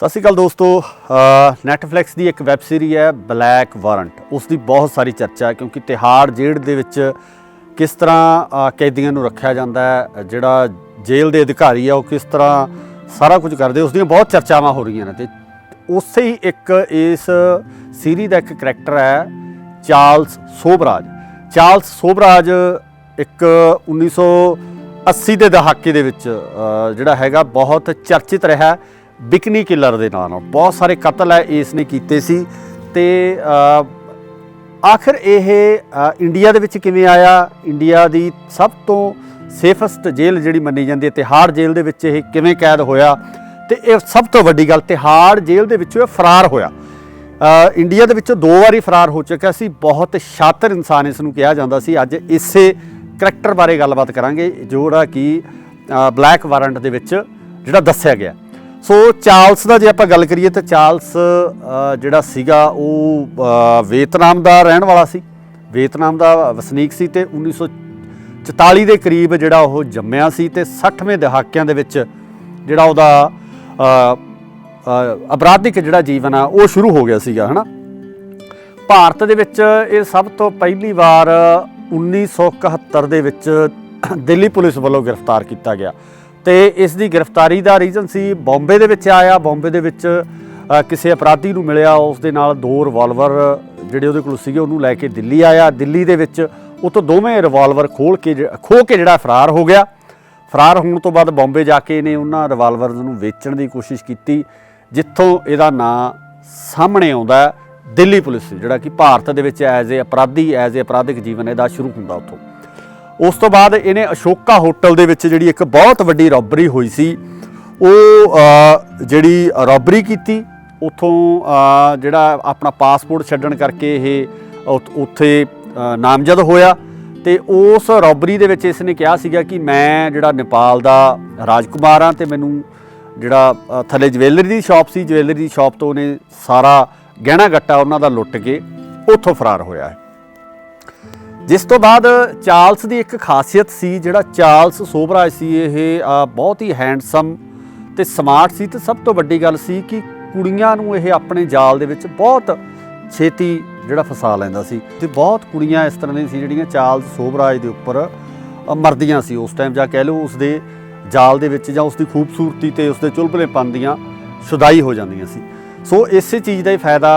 ਸਤਿ ਸ਼੍ਰੀ ਅਕਾਲ ਦੋਸਤੋ ਨੈਟਫਲਿਕਸ ਦੀ ਇੱਕ ਵੈਬ ਸੀਰੀ ਹੈ ਬਲੈਕ ਵਾਰੰਟ ਉਸ ਦੀ ਬਹੁਤ ਸਾਰੀ ਚਰਚਾ ਹੈ ਕਿਉਂਕਿ ਤਿਹਾੜ ਜੇਲ੍ਹ ਦੇ ਵਿੱਚ ਕਿਸ ਤਰ੍ਹਾਂ ਕੈਦੀਆਂ ਨੂੰ ਰੱਖਿਆ ਜਾਂਦਾ ਹੈ, ਜਿਹੜਾ ਜੇਲ੍ਹ ਦੇ ਅਧਿਕਾਰੀ ਆ ਉਹ ਕਿਸ ਤਰ੍ਹਾਂ ਸਾਰਾ ਕੁਝ ਕਰਦੇ ਉਸ ਦੀਆਂ ਬਹੁਤ ਚਰਚਾਵਾਂ ਹੋ ਰਹੀਆਂ ਨੇ ਤੇ ਉਸੇ ਹੀ ਇੱਕ ਇਸ ਸੀਰੀ ਦਾ ਇੱਕ ਕਰੈਕਟਰ ਹੈ ਚਾਰਲਸ ਸੋਬਰਾਜ। ਚਾਰਲਸ ਸੋਬਰਾਜ ਇੱਕ 1980 ਦੇ ਦਹਾਕੇ ਦੇ ਵਿੱਚ ਜਿਹੜਾ ਹੈਗਾ ਬਹੁਤ ਚਰਚਿਤ ਰਿਹਾ। ਬਿਕਨੀ ਕਿਲਰ ਦੇ ਨਾਂ ਨਾਲ। ਬਹੁਤ ਸਾਰੇ ਕਤਲ ਹੈ ਇਸ ਨੇ ਕੀਤੇ ਸੀ। ਤੇ ਅ, ਆਖਰ ਇਹ ਇੰਡੀਆ ਦੇ ਵਿੱਚ ਕਿਵੇਂ ਆਇਆ? ਇੰਡੀਆ ਦੀ ਸਭ ਤੋਂ ਸੇਫਸਟ ਜੇਲ੍ਹ ਜਿਹੜੀ ਮੰਨੀ ਜਾਂਦੀ ਹੈ ਤਿਹਾੜ ਜੇਲ੍ਹ ਦੇ ਵਿੱਚ ਇਹ ਕਿਵੇਂ ਕੈਦ ਹੋਇਆ? ਤੇ ਇਹ ਸਭ ਤੋਂ ਵੱਡੀ ਗੱਲ ਤਿਹਾੜ ਜੇਲ੍ਹ ਦੇ ਵਿੱਚੋਂ ਇਹ ਫਰਾਰ ਹੋਇਆ। ਇੰਡੀਆ ਦੇ ਵਿੱਚੋਂ ਦੋ ਵਾਰੀ ਫਰਾਰ ਹੋ ਚੁੱਕਿਆ ਸੀ। ਬਹੁਤ ਸ਼ਾਤਰ ਇਨਸਾਨ ਇਸ ਨੂੰ ਕਿਹਾ ਜਾਂਦਾ ਸੀ। ਅੱਜ ਇਸੇ ਕਰੈਕਟਰ ਬਾਰੇ ਗੱਲਬਾਤ ਕਰਾਂਗੇ ਜਿਹੜਾ ਕਿ ਬਲੈਕ ਵਾਰੰਟ ਦੇ ਵਿੱਚ ਜਿਹੜਾ ਦੱਸਿਆ ਗਿਆ। ਸੋ ਚਾਰਲਸ ਦਾ ਜੇ ਆਪਾਂ ਗੱਲ ਕਰੀਏ ਤਾਂ ਚਾਰਲਸ ਜਿਹੜਾ ਸੀਗਾ ਉਹ ਅ, ਦਾ ਰਹਿਣ ਵਾਲਾ ਸੀ। ਵੀਅਤਨਾਮ ਦਾ ਵਸਨੀਕ ਸੀ ਤੇ 1944 ਦੇ ਕਰੀਬ ਜਿਹੜਾ ਉਹ ਜੰਮਿਆ ਸੀ ਤੇ 60ਵੇਂ ਦਹਾਕਿਆਂ ਦੇ ਵਿੱਚ ਜਿਹੜਾ ਉਹਦਾ ਅਪਰਾਧਿਕ ਜਿਹੜਾ ਜੀਵਨ ਆ ਉਹ ਸ਼ੁਰੂ ਹੋ ਗਿਆ ਸੀਗਾ ਹਨਾ? ਭਾਰਤ ਦੇ ਵਿੱਚ ਇਹ ਸਭ ਤੋਂ ਪਹਿਲੀ ਵਾਰ 1971 ਦੇ ਵਿੱਚ ਦਿੱਲੀ ਪੁਲਿਸ ਵੱਲੋਂ ਗ੍ਰਿਫਤਾਰ ਕੀਤਾ ਗਿਆ। ਤੇ ਇਸ ਦੀ ਗ੍ਰਿਫਤਾਰੀ ਦਾ ਰੀਜ਼ਨ ਸੀ ਬੰਬੇ ਦੇ ਵਿੱਚ ਆਇਆ, ਬੰਬੇ ਦੇ ਵਿੱਚ ਕਿਸੇ ਅਪਰਾਧੀ ਨੂੰ ਮਿਲਿਆ, ਉਸ ਦੇ ਨਾਲ ਦੋ ਰਿਵਾਲਵਰ ਜਿਹੜੇ ਉਹਦੇ ਕੋਲ ਸੀਗੇ, ਉਹਨੂੰ ਲੈ ਕੇ ਦਿੱਲੀ ਆਇਆ। ਦਿੱਲੀ ਦੇ ਵਿੱਚ ਉਹ ਦੋਵੇਂ ਰਿਵਾਲਵਰ ਖੋਲ ਕੇ ਜ- ਖੋਹ ਕੇ ਜਿਹੜਾ ਫਰਾਰ ਹੋ ਗਿਆ। ਫਰਾਰ ਹੋਣ ਤੋਂ ਬਾਅਦ ਬੰਬੇ ਜਾ ਕੇ ਇਹਨੇ ਉਹਨਾਂ ਰਿਵਾਲਵਰ ਨੂੰ ਵੇਚਣ ਦੀ ਕੋਸ਼ਿਸ਼ ਕੀਤੀ, ਜਿੱਥੋਂ ਇਹਦਾ ਨਾਂ ਸਾਹਮਣੇ ਆਉਂਦਾ ਦਿੱਲੀ ਪੁਲਿਸ, ਜਿਹੜਾ ਕਿ ਭਾਰਤ ਦੇ ਵਿੱਚ ਐਜ਼ ਏ ਅਪਰਾਧੀ, ਐਜ਼ ਏ ਅਪਰਾਧਿਕ ਜੀਵਨ ਇਹਦਾ ਸ਼ੁਰੂ ਹੁੰਦਾ ਉੱਥੋਂ। ਉਸ ਤੋਂ ਬਾਅਦ ਇਹਨੇ ਅਸ਼ੋਕਾ ਹੋਟਲ ਦੇ ਵਿੱਚ ਜਿਹੜੀ ਇੱਕ ਬਹੁਤ ਵੱਡੀ ਰੌਬਰੀ ਹੋਈ ਸੀ, ਉਹ ਜਿਹੜੀ ਰੌਬਰੀ ਕੀਤੀ, ਉਥੋਂ ਜਿਹੜਾ ਆਪਣਾ ਪਾਸਪੋਰਟ ਛੱਡਣ ਕਰਕੇ ਇਹ ਉੱਥੇ ਨਾਮਜ਼ਦ ਹੋਇਆ ਤੇ ਉਸ ਰੌਬਰੀ ਦੇ ਵਿੱਚ ਇਸ ਨੇ ਕਿਹਾ ਸੀਗਾ ਕਿ ਮੈਂ ਜਿਹੜਾ ਨੇਪਾਲ ਦਾ ਰਾਜਕੁਮਾਰ ਹਾਂ ਤੇ ਮੈਨੂੰ ਜਿਹੜਾ ਥੱਲੇ ਜਵੈਲਰੀ ਦੀ ਸ਼ਾਪ ਸੀ, ਜਵੈਲਰੀ ਦੀ ਸ਼ਾਪ ਤੋਂ ਉਹਨੇ ਸਾਰਾ ਗਹਿਣਾ ਗੱਟਾ ਉਹਨਾਂ ਦਾ ਲੁੱਟ ਕੇ ਉੱਥੋਂ ਫਰਾਰ ਹੋਇਆ ਹੈ। ਜਿਸ ਤੋਂ ਬਾਅਦ ਚਾਰਲਸ ਦੀ ਇੱਕ ਖਾਸੀਅਤ ਸੀ, ਜਿਹੜਾ ਚਾਰਲਸ ਸੋਭਰਾਜ ਸੀ, ਇਹ ਬਹੁਤ ਹੀ ਹੈਂਡਸਮ ਤੇ ਸਮਾਰਟ ਸੀ ਤੇ ਸਭ ਤੋਂ ਵੱਡੀ ਗੱਲ ਸੀ ਕਿ ਕੁੜੀਆਂ ਨੂੰ ਇਹ ਆਪਣੇ ਜਾਲ ਦੇ ਵਿੱਚ ਬਹੁਤ ਛੇਤੀ ਜਿਹੜਾ ਫਸਾ ਲੈਂਦਾ ਸੀ ਤੇ ਬਹੁਤ ਕੁੜੀਆਂ ਇਸ ਤਰ੍ਹਾਂ ਦੀਆਂ ਸੀ ਜਿਹੜੀਆਂ ਚਾਰਲਸ ਸੋਭਰਾਜ ਦੇ ਉੱਪਰ ਮਰਦੀਆਂ ਸੀ। ਉਸ ਟਾਈਮ ਜਾਂ ਕਹਿ ਲਓ ਉਸ ਦੇ ਜਾਲ ਦੇ ਵਿੱਚ ਜਾਂ ਉਸ ਦੀ ਖੂਬਸੂਰਤੀ ਤੇ ਉਸ ਦੇ ਚੁਲਬਲੇਪਨ ਦੀਆਂ ਸ਼ੁਦਾਈ ਹੋ ਜਾਂਦੀਆਂ ਸੀ। ਸੋ ਇਸੇ ਚੀਜ਼ ਦਾ ਹੀ ਫਾਇਦਾ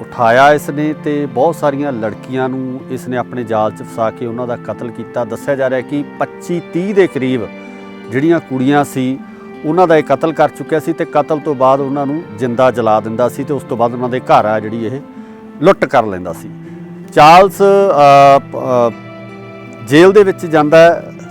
ਉਠਾਇਆ ਇਸ ਨੇ ਤੇ ਬਹੁਤ ਸਾਰੀਆਂ ਲੜਕੀਆਂ ਨੂੰ ਇਸ ਨੇ ਆਪਣੇ ਜਾਲ 'ਚ ਫਸਾ ਕੇ ਉਹਨਾਂ ਦਾ ਕਤਲ ਕੀਤਾ। ਦੱਸਿਆ ਜਾ ਰਿਹਾ ਕਿ 25 30 ਦੇ ਕਰੀਬ ਜਿਹੜੀਆਂ ਕੁੜੀਆਂ ਸੀ, ਉਹਨਾਂ ਦਾ ਇਹ ਕਤਲ ਕਰ ਚੁੱਕਿਆ ਸੀ ਤੇ ਕਤਲ ਤੋਂ ਬਾਅਦ ਉਹਨਾਂ ਨੂੰ ਜਿੰਦਾ ਜਲਾ ਦਿੰਦਾ ਸੀ ਤੇ ਉਸ ਤੋਂ ਬਾਅਦ ਉਹਨਾਂ ਦੇ ਘਰ ਆ ਜਿਹੜੀ ਇਹ ਲੁੱਟ ਕਰ ਲੈਂਦਾ ਸੀ। ਚਾਰਲਸ ਜੇਲ੍ਹ ਦੇ ਵਿੱਚ ਜਾਂਦਾ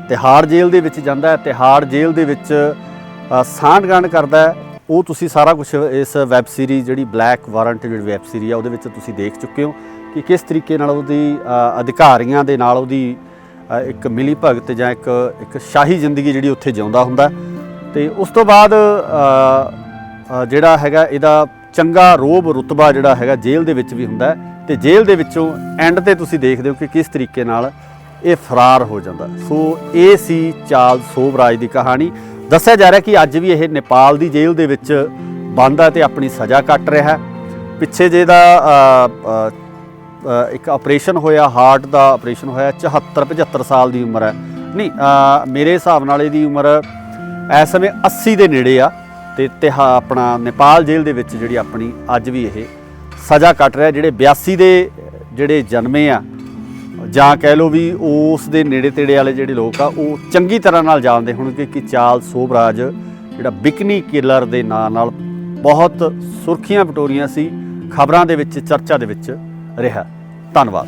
ਤਿਹਾੜ ਜੇਲ੍ਹ ਦੇ ਵਿੱਚ ਜਾਂਦਾ ਤਿਹਾੜ ਜੇਲ੍ਹ ਦੇ ਵਿੱਚ ਸਾਂਢ ਸਾਂਢਗਾਂਢ ਕਰਦਾ ਉਹ ਤੁਸੀਂ ਸਾਰਾ ਕੁਝ ਇਸ ਵੈਬ ਸੀਰੀਜ਼ ਜਿਹੜੀ ਬਲੈਕ ਵਾਰੰਟ ਜਿਹੜੀ ਵੈਬ ਸੀਰੀ ਆ, ਉਹਦੇ ਵਿੱਚ ਤੁਸੀਂ ਦੇਖ ਚੁੱਕੇ ਹੋ ਕਿ ਕਿਸ ਤਰੀਕੇ ਨਾਲ ਉਹਦੀ ਅਧਿਕਾਰੀਆਂ ਦੇ ਨਾਲ ਉਹਦੀ ਇੱਕ ਮਿਲੀ ਭਗਤ ਜਾਂ ਇੱਕ ਇੱਕ ਸ਼ਾਹੀ ਜ਼ਿੰਦਗੀ ਜਿਹੜੀ ਉੱਥੇ ਜਿਉਂਦਾ ਹੁੰਦਾ ਹੈ। ਤੇ ਉਸ ਤੋਂ ਬਾਅਦ ਜਿਹੜਾ ਹੈਗਾ ਇਹਦਾ ਚੰਗਾ ਰੋਬ ਰੁਤਬਾ ਜਿਹੜਾ ਹੈਗਾ ਜੇਲ੍ਹ ਦੇ ਵਿੱਚ ਵੀ ਹੁੰਦਾ ਹੈ ਤੇ ਜੇਲ੍ਹ ਦੇ ਵਿੱਚੋਂ ਐਂਡ ਤੇ ਤੁਸੀਂ ਦੇਖਦੇ ਹੋ ਕਿ ਕਿਸ ਤਰੀਕੇ ਨਾਲ ਇਹ ਫਰਾਰ ਹੋ ਜਾਂਦਾ ਸੋ, ਇਹ ਸੀ ਚਾਰਲਸ ਸੋਬਰਾਜ ਦੀ ਕਹਾਣੀ ਦੱਸਿਆ ਜਾ ਰਿਹਾ ਕਿ ਅੱਜ ਵੀ ਇਹ ਨੇਪਾਲ ਦੀ ਜੇਲ੍ਹ ਦੇ ਵਿੱਚ ਬੰਦ ਹੈ ਤੇ ਆਪਣੀ ਸਜ਼ਾ ਕੱਟ ਰਿਹਾ ਹੈ। ਪਿੱਛੇ ਜੇ ਦਾ ਇੱਕ ਆਪਰੇਸ਼ਨ ਹੋਇਆ, ਹਾਰਟ ਦਾ ਆਪਰੇਸ਼ਨ ਹੋਇਆ 74 75 ਸਾਲ ਦੀ ਉਮਰ ਹੈ। ਨਹੀਂ ਮੇਰੇ ਹਿਸਾਬ ਨਾਲ ਇਹਦੀ ਉਮਰ ਇਸ ਸਮੇਂ 80 ਦੇ ਨੇੜੇ ਆ ਤੇ ਤਿਹਾ, ਆਪਣਾ ਨੇਪਾਲ ਜੇਲ੍ਹ ਦੇ ਵਿੱਚ ਜਿਹੜੀ ਆਪਣੀ ਅੱਜ ਵੀ ਇਹ ਸਜ਼ਾ ਕੱਟ ਰਿਹਾ, ਜਿਹੜੇ 82 ਦੇ ਜਿਹੜੇ ਜਨਮੇ ਆ ਜਾਂ ਕਹਿ ਲਓ ਵੀ ਉਸ ਦੇ ਨੇੜੇ ਤੇੜੇ ਵਾਲੇ ਜਿਹੜੇ ਲੋਕ ਆ, ਉਹ ਚੰਗੀ ਤਰ੍ਹਾਂ ਨਾਲ ਜਾਣਦੇ ਹੋਣਗੇ ਕਿ ਚਾਰਲ ਸੋਭਰਾਜ ਜਿਹੜਾ ਬਿਕਨੀ ਕਿਲਰ ਦੇ ਨਾਂ ਨਾਲ ਬਹੁਤ ਸੁਰਖੀਆਂ ਪਟੋਰੀਆਂ ਸੀ, ਖਬਰਾਂ ਦੇ ਵਿੱਚ, ਚਰਚਾ ਦੇ ਵਿੱਚ ਰਿਹਾ। ਧੰਨਵਾਦ।